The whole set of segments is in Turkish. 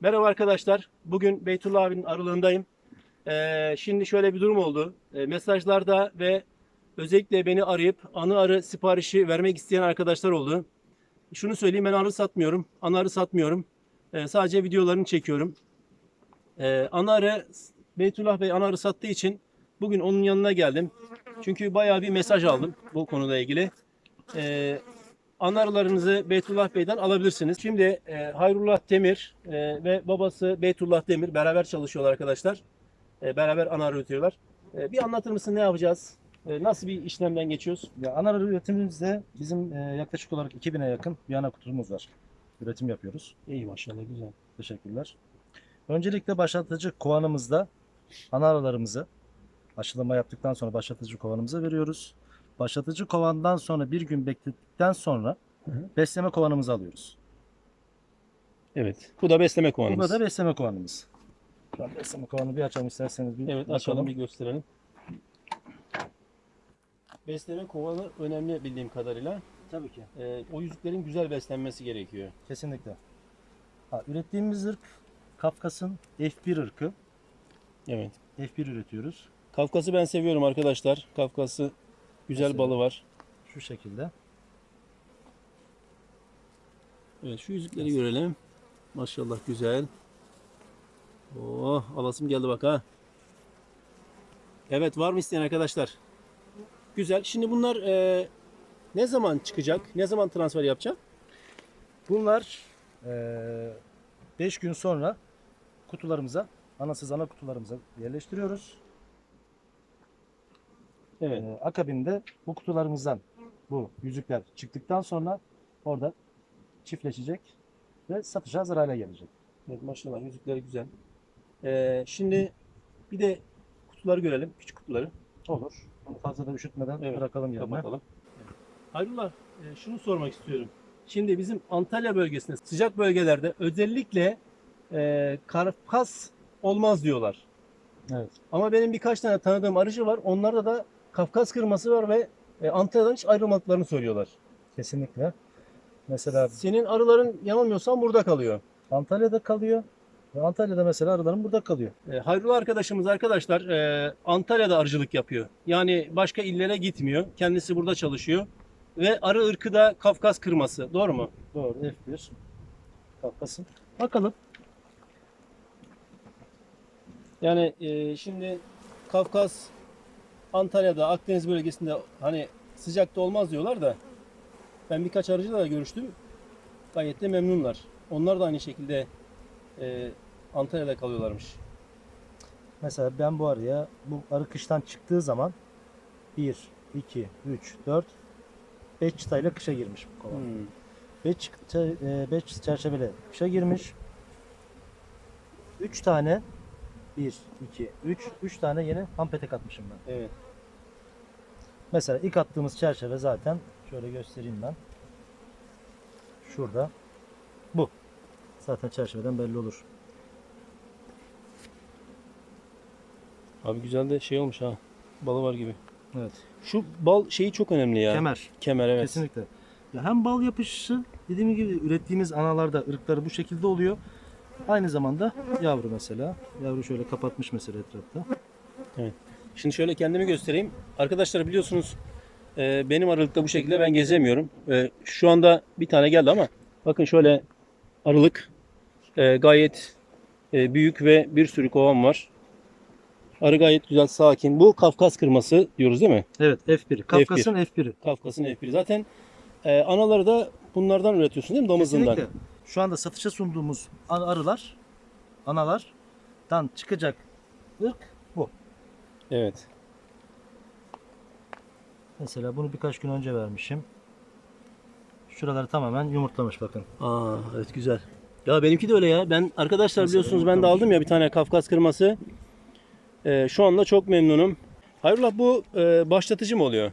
Merhaba arkadaşlar. Bugün Beytullah abinin arılığındayım. Ee, şimdi şöyle bir durum oldu. Ee, mesajlarda ve özellikle beni arayıp anı arı siparişi vermek isteyen arkadaşlar oldu. Şunu söyleyeyim ben arı satmıyorum. Anı arı satmıyorum. Ee, sadece videolarını çekiyorum. Ee, anı arı Beytullah Bey anı arı sattığı için bugün onun yanına geldim. Çünkü bayağı bir mesaj aldım bu konuyla ilgili. Ee, anarlarınızı Beytullah Bey'den alabilirsiniz. Şimdi e, Hayrullah Demir e, ve babası Beytullah Demir beraber çalışıyorlar arkadaşlar. E, beraber anar üretiyorlar. E, bir anlatır mısın ne yapacağız? E, nasıl bir işlemden geçiyoruz? Ya ana arı üretimimizde bizim e, yaklaşık olarak 2000'e yakın bir ana kutumuz var. Üretim yapıyoruz. İyi maşallah güzel. Teşekkürler. Öncelikle başlatıcı kovanımızda ana arılarımızı aşılama yaptıktan sonra başlatıcı kovanımıza veriyoruz. Başlatıcı kovandan sonra bir gün beklettikten sonra Hı hı. besleme kovanımızı alıyoruz. Evet. Bu da besleme kovanımız. Burada da besleme kovanımız. An besleme kovanı bir açalım isterseniz bir Evet açalım bir gösterelim. Besleme kovanı önemli bildiğim kadarıyla. Tabii ki. E, o yüzüklerin güzel beslenmesi gerekiyor. Kesinlikle. Ha, ürettiğimiz ırk Kafkas'ın F1 ırkı. Evet. F1 üretiyoruz. Kafkas'ı ben seviyorum arkadaşlar. Kafkas'ı güzel Mesela. balı var. Şu şekilde. Evet şu yüzükleri görelim. Maşallah güzel. Oh alasım geldi bak ha. Evet var mı isteyen arkadaşlar? Güzel. Şimdi bunlar e, ne zaman çıkacak? Ne zaman transfer yapacak? Bunlar 5 gün sonra kutularımıza, anasız ana kutularımıza yerleştiriyoruz. Evet. Ee, akabinde bu kutularımızdan bu yüzükler çıktıktan sonra orada çiftleşecek ve satışa hazır hale gelecek. Evet maşallah yüzükleri güzel. E, şimdi bir de kutuları görelim. Küçük kutuları. Olur. Onu fazla da üşütmeden Evet, bırakalım yerine. Kapatalım. Hayrullah e, şunu sormak istiyorum. Şimdi bizim Antalya bölgesinde sıcak bölgelerde özellikle e, Kafkas olmaz diyorlar. Evet. Ama benim birkaç tane tanıdığım arıcı var. Onlarda da Kafkas kırması var ve e, Antalya'dan hiç ayrılmadıklarını söylüyorlar. Kesinlikle. Mesela Senin arıların yanılmıyorsam burada kalıyor. Antalya'da kalıyor. Ve Antalya'da mesela arılarım burada kalıyor. E, Hayrullah arkadaşımız arkadaşlar e, Antalya'da arıcılık yapıyor. Yani başka illere gitmiyor. Kendisi burada çalışıyor. Ve arı ırkı da Kafkas kırması. Doğru mu? Doğru F1. Kafkas'ın. Bakalım. Yani e, şimdi Kafkas Antalya'da Akdeniz bölgesinde hani sıcakta olmaz diyorlar da ben birkaç arıcıyla da görüştüm. Gayet de memnunlar. Onlar da aynı şekilde e, Antalya'da kalıyorlarmış. Mesela ben bu arıya bu arı kıştan çıktığı zaman 1, 2, 3, 4, 5 çıtayla kışa girmiş bu kova. Hmm. 5 5 çerçeveli kışa girmiş. 3 tane 1, 2, 3, 3 tane yeni ham petek atmışım ben. Evet. Mesela ilk attığımız çerçeve zaten şöyle göstereyim ben. Şurada. Bu. Zaten çerçeveden belli olur. Abi güzel de şey olmuş ha. Balı var gibi. Evet. Şu bal şeyi çok önemli ya. Kemer. Kemer evet. Kesinlikle. Ya hem bal yapışışı dediğim gibi ürettiğimiz analarda ırkları bu şekilde oluyor. Aynı zamanda yavru mesela. Yavru şöyle kapatmış mesela etrafta. Şimdi şöyle kendimi göstereyim. Arkadaşlar biliyorsunuz e, benim aralıkta bu şekilde ben gezemiyorum. E, şu anda bir tane geldi ama bakın şöyle aralık e, gayet e, büyük ve bir sürü kovan var. Arı gayet güzel, sakin. Bu Kafkas kırması diyoruz değil mi? Evet F1. Kafkas'ın F1'i. Kafkas'ın F1. Zaten e, anaları da bunlardan üretiyorsun değil mi? Damızından. Kesinlikle. Şu anda satışa sunduğumuz ar- arılar, analardan çıkacak ırk bu. Evet. Mesela bunu birkaç gün önce vermişim. Şuraları tamamen yumurtlamış bakın. Aa evet güzel. Ya benimki de öyle ya. Ben arkadaşlar Nasıl biliyorsunuz ben de aldım ya bir tane Kafkas kırması. Ee, şu anda çok memnunum. Hayrola bu e, başlatıcı mı oluyor?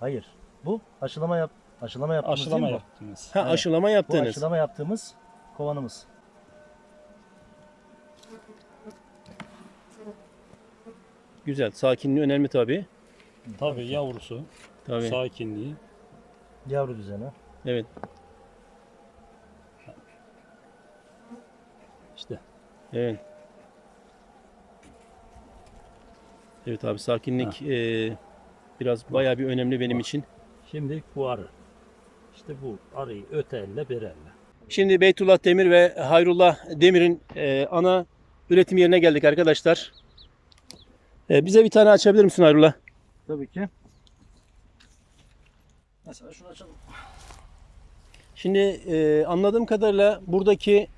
Hayır. Bu aşılama yap aşılama yaptığımız Aşılama değil mi yaptınız. Ha Evet. aşılama bu? Aşılama yaptığımız kovanımız. Güzel. Sakinliği önemli tabii. Tabii yavrusu, Tabii. sakinliği. Yavru düzeni. Evet. İşte Evet. Evet abi sakinlik e, biraz bayağı bir önemli benim için. şimdi bu arı. İşte bu arıyı öte elle. Şimdi Beytullah Demir ve Hayrullah Demir'in e, ana üretim yerine geldik arkadaşlar. E, bize bir tane açabilir misin Hayrullah? Tabii ki. Mesela şunu açalım. Şimdi e, anladığım kadarıyla buradaki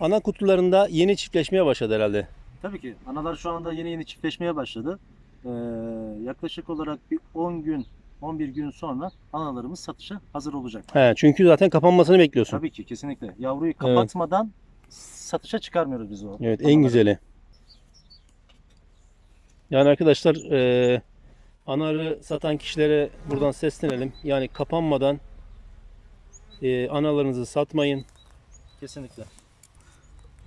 ana kutularında yeni çiftleşmeye başladı herhalde. Tabii ki. Analar şu anda yeni yeni çiftleşmeye başladı. Ee, yaklaşık olarak bir 10 gün, 11 gün sonra analarımız satışa hazır olacak. He, çünkü zaten kapanmasını bekliyorsun. Tabii ki kesinlikle. Yavruyu kapatmadan satışa çıkarmıyoruz biz o. Evet en anaları. güzeli. Yani arkadaşlar e, anarı satan kişilere buradan seslenelim. Yani kapanmadan e, analarınızı satmayın. Kesinlikle.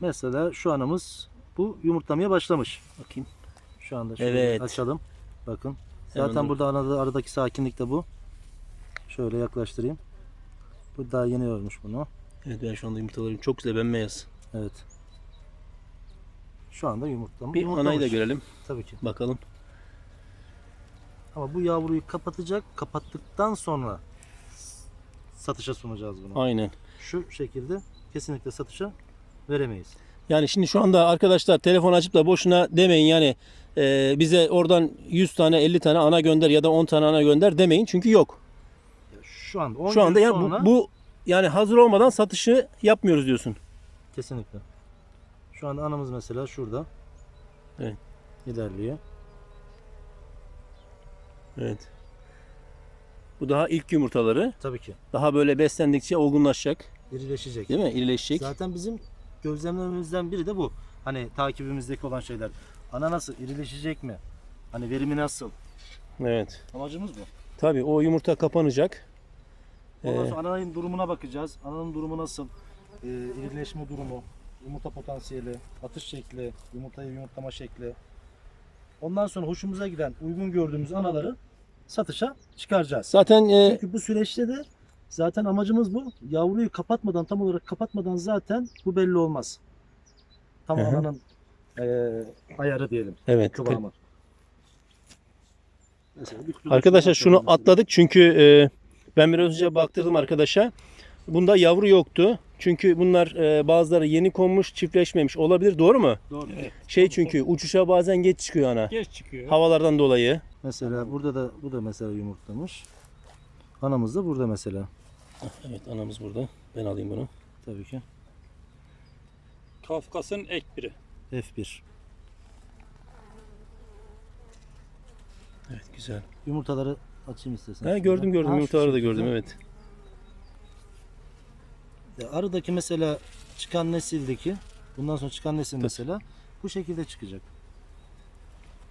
Mesela şu anamız bu yumurtlamaya başlamış. Bakayım. Şu anda şöyle Evet. açalım. Bakın. Hemen Zaten dur. burada arada, aradaki sakinlik de bu. Şöyle yaklaştırayım. Bu daha yeni örmüş bunu. Evet ben şu anda yumurtalarım çok güzel bembeyaz. Evet. Şu anda yumurtlam Bir yumurtlamış. anayı da görelim. Tabii ki. Bakalım. Ama bu yavruyu kapatacak. Kapattıktan sonra satışa sunacağız bunu. Aynen. Şu şekilde kesinlikle satışa veremeyiz. Yani şimdi şu anda arkadaşlar telefon açıp da boşuna demeyin yani e, bize oradan 100 tane 50 tane ana gönder ya da 10 tane ana gönder demeyin çünkü yok. Şu anda 10 Şu anda yani bu, sonra bu yani hazır olmadan satışı yapmıyoruz diyorsun. kesinlikle. Şu anda anamız mesela şurada. Evet. İlerliyor. Evet. Bu daha ilk yumurtaları. Tabii ki. Daha böyle beslendikçe olgunlaşacak. İrileşecek. Değil mi? İrileşecek. Zaten bizim gözlemlerimizden biri de bu. Hani takibimizdeki olan şeyler. Ana nasıl? İrileşecek mi? Hani verimi nasıl? Evet. Amacımız bu. Tabii o yumurta kapanacak. Ondan Ee, sonra ananın durumuna bakacağız. Ananın durumu nasıl? Ee, irileşme durumu, yumurta potansiyeli, atış şekli, yumurtayı yumurtlama şekli. Ondan sonra hoşumuza giden, uygun gördüğümüz anaları satışa çıkaracağız. zaten e, Çünkü bu süreçte de zaten amacımız bu. Yavruyu kapatmadan, tam olarak kapatmadan zaten bu belli olmaz. Tam Hı hı. ananın eee, ayarı diyelim, evet. kıvamı. Mesela bir Arkadaşlar şunu mesela. atladık çünkü e, ben biraz önce baktırdım arkadaşa. Bunda yavru yoktu. Çünkü bunlar e, bazıları yeni konmuş, çiftleşmemiş olabilir. Doğru mu? Doğru. Şey çünkü uçuşa bazen geç çıkıyor ana. Geç çıkıyor. Havalardan dolayı. Mesela burada da bu da mesela yumurtlamış. Anamız da burada mesela. Evet anamız burada. Ben alayım bunu. Tabii ki. Kafkas'ın ek biri. F1. Evet güzel. Yumurtaları açayım istersen. Ha, gördüm gördüm. Ha, şu Yumurtaları da şekilde. gördüm evet. Ya Arıdaki mesela çıkan nesildeki bundan sonra çıkan nesil mesela bu şekilde çıkacak.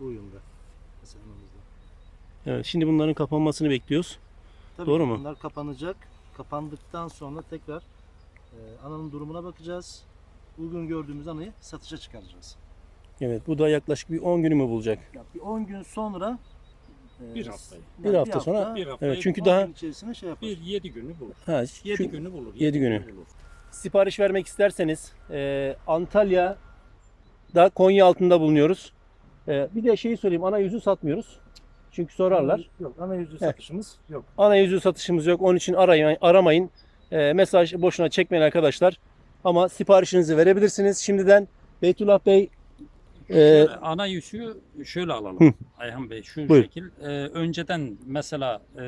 Bu yılda. Mesela. Evet şimdi bunların kapanmasını bekliyoruz. Tabii Doğru ki mu? Bunlar kapanacak. Kapandıktan sonra tekrar e, ananın durumuna bakacağız. Uygun gördüğümüz anayı satışa çıkaracağız. Evet bu da yaklaşık bir 10 günümü bulacak. Ya bir 10 gün sonra e, Bir hafta. yani Bir hafta sonra- Bir hafta. Evet çünkü 10 daha içerisinde şey yapar. bir yedi günü bulur. ha, Yedi çünkü- günü bulur. yedi günü. bulur. sipariş vermek isterseniz e, Antalya'da Konya altında bulunuyoruz. E, bir de şeyi söyleyeyim ana yüzü satmıyoruz. Çünkü sorarlar. Yok ana yüzü satışımız yok. Ana yüzü satışımız yok. Onun için arayın, aramayın. E, mesaj boşuna çekmeyin arkadaşlar. Ama siparişinizi verebilirsiniz. Şimdiden Beytullah Bey e, Şöyle, ana yüzüğü şöyle alalım. Hı. Ayhan Bey şu Buyur. şekil. e, önceden mesela e,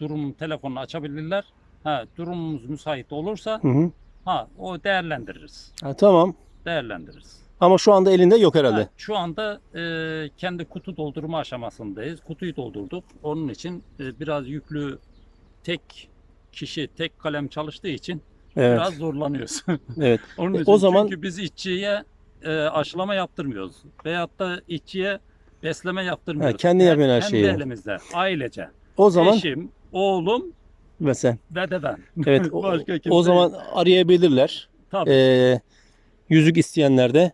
durum telefonunu açabilirler. Ha, durumumuz müsait olursa hı hı. ha o değerlendiririz. Ha, tamam. Değerlendiririz. Ama şu anda elinde yok herhalde. Ha, şu anda e, kendi kutu doldurma aşamasındayız. Kutuyu doldurduk. Onun için e, biraz yüklü tek kişi tek kalem çalıştığı için Evet. biraz zorlanıyoruz. Evet. Onun E, için o zaman- çünkü biz işçiye e, aşılama yaptırmıyoruz. Veyahut da işçiye besleme yaptırmıyoruz. Ha, kendi yapıyorsun her Kendi şeyi. elimizde, ailece. O zaman Eşim, oğlum mesela ve de ben. evet o, Başka kimse o zaman arayabilirler. Tabii. Ee, yüzük isteyenler de.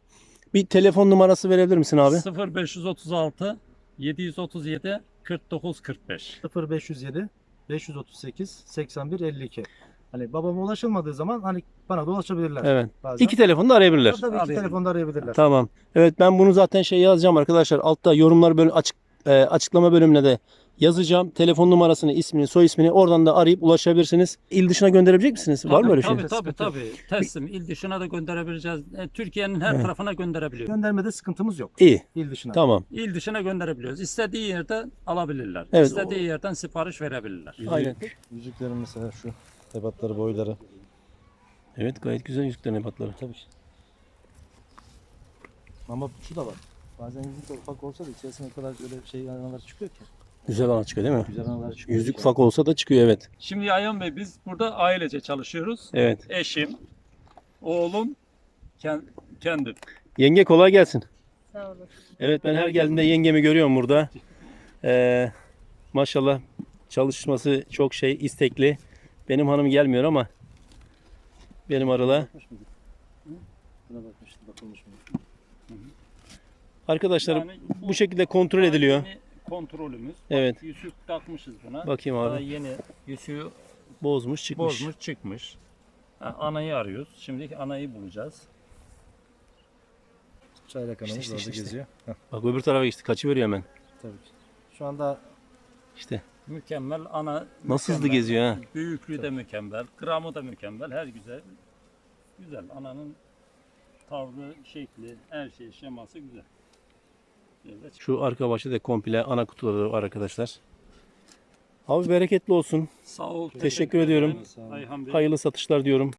Bir telefon numarası verebilir misin abi? 0536 737 49 45. 0507 538 81 52. Hani babama ulaşılmadığı zaman hani bana da ulaşabilirler. Evet. Bazen. İki telefonu da arayabilirler. Tabii iki Arayabilir. telefonda arayabilirler. Tamam. Evet ben bunu zaten şey yazacağım arkadaşlar. Altta yorumlar bölüm açık e, açıklama bölümüne de yazacağım. Telefon numarasını, ismini, soy ismini oradan da arayıp ulaşabilirsiniz. İl dışına gönderebilecek misiniz? Var mı öyle şey? Tabii tabii tabii. Teslim il dışına da gönderebileceğiz. E, Türkiye'nin her Evet. tarafına gönderebiliyoruz. Göndermede sıkıntımız yok. İyi. İl dışına. Tamam. İl dışına gönderebiliyoruz. İstediği yerden alabilirler. Evet. İstediği yerden sipariş verebilirler. Aynen. Yüzüklerin mesela şu ebatları, boyları. Evet gayet güzel yüzüklerin ebatları. Tabii. Ama şu da var. Bazen yüzük de ufak olsa da içerisine o kadar böyle şey analar çıkıyor ki. Güzel ana çıkıyor değil mi? Güzel analar çıkıyor. Yüzük ufak olsa da çıkıyor evet. Şimdi Ayhan Bey biz burada ailece çalışıyoruz. Evet. Eşim, oğlum, ken- kendim. Yenge kolay gelsin. Sağ olasın. Evet ben her geldiğimde yengemi görüyorum burada. Ee, maşallah çalışması çok şey istekli. Benim hanım gelmiyor ama benim? Hı? Buna bakmıştı, bakılmış mı? Arkadaşlar Yani bu şekilde kontrol ediliyor. Yeni kontrolümüz. Evet. Bak, Yüzük takmışız buna. Bakayım Daha abi. yeni yüzüğü Bozmuş çıkmış. bozmuş çıkmış. Ha, anayı arıyoruz. Şimdi anayı bulacağız. Çaylak anamız İşte, orada işte, işte. geziyor. Heh, Bak öbür tarafa geçti. Kaçıveriyor hemen. tabii ki. Şu anda İşte Mükemmel ana. Nasıl hızlı mükemmel. geziyor ha? Büyüklüğü de mükemmel. Gramı da mükemmel. Her güzel. Güzel. Ananın tavrı, şekli, her şey, şeması güzel. Evet. şu arka bahçede de komple ana kutuları var arkadaşlar. Abi bereketli olsun. Sağ ol. Teşekkür ediyorum. Ayhan Bey. Hayırlı satışlar diyorum.